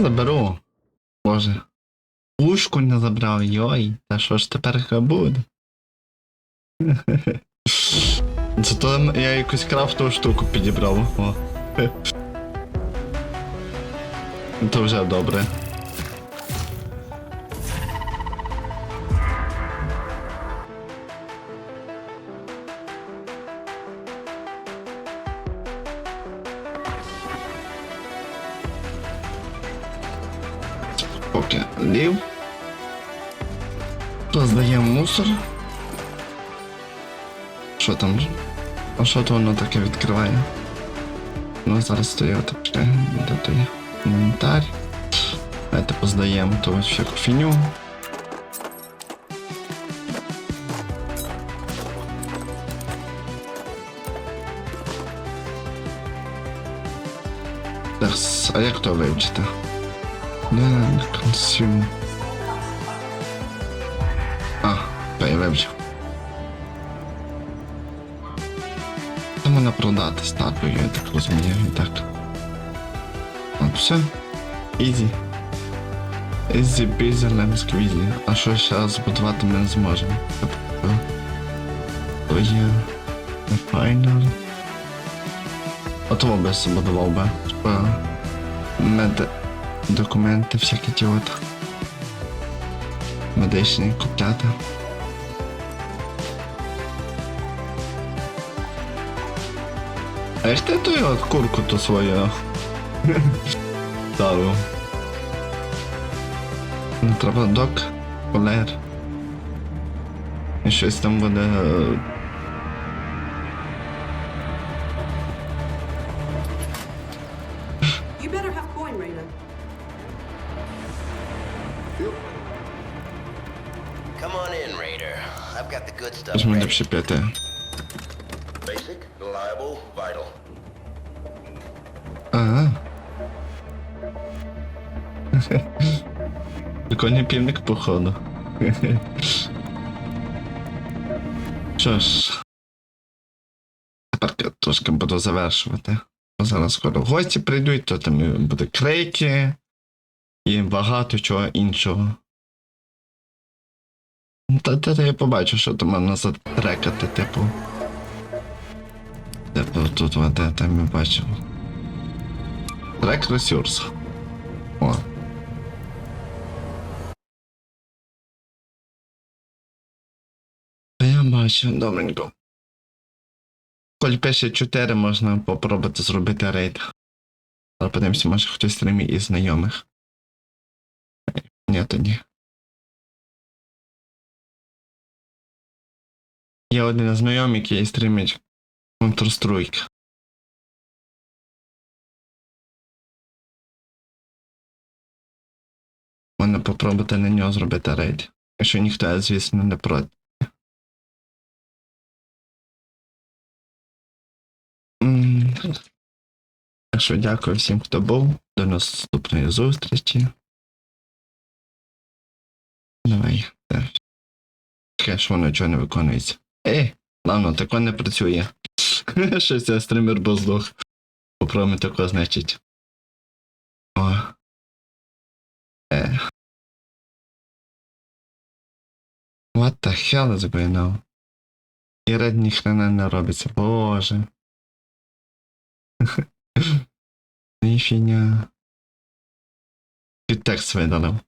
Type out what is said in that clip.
Заберу. Боже. Пушку не забрав, йой. Та що ж тепер буде? Зато я якусь крафтову штуку підібрав. О. То вже добре. Поки лів. Роздаємо мусор. Що там? А що то воно таке відкриває? Ну зараз стояти, почекай, де то є? Інвентар. Давайте поздаємо ту всяку фіню. А як то вивчити? Не, консюм. А, то я вивчив. Це можна продати статую, я так розумію, так. От все. Ізі. Ізі пізі лемсквізі. А що ще збудувати ми не зможемо? То є. Final. От би збудував би. Типа. Мед... Документи всякі ті от. Медичні купляти. А як ти ту от курку ту свою ставив? Не треба док, колер. І щось там буде. Basic, reliable, vital. Ага. Прикольний півник, походу. Що ж. Тепер я трошки буду завершувати. Зараз скоро гості прийдуть, то там буде крейки і багато чого іншого. Та, та, та я побачу, що там можна затрекати, типу. Типу тут я там я бачив. Трек ресурс. О. Та Я бачу, добренько. Коль пише 4, можна попробувати зробити рейд. Але подивимося, може хтось стрімі із знайомих. Ні, то ні. Є один знайомий, який стрімить Counter-Strike. Можна попробувати на нього зробити рейд. Якщо ніхто, звісно, не проти. Так що дякую всім, хто був. До наступної зустрічі. Давай. так. Що воно чого не виконується. Ей, ладно, тако не працює. Щось я стример боздох. Попробуємо тако, значить. О. Е. What the hell is going on? І ред ніхрена не робиться, боже. Ніфіня. Під текст видалив.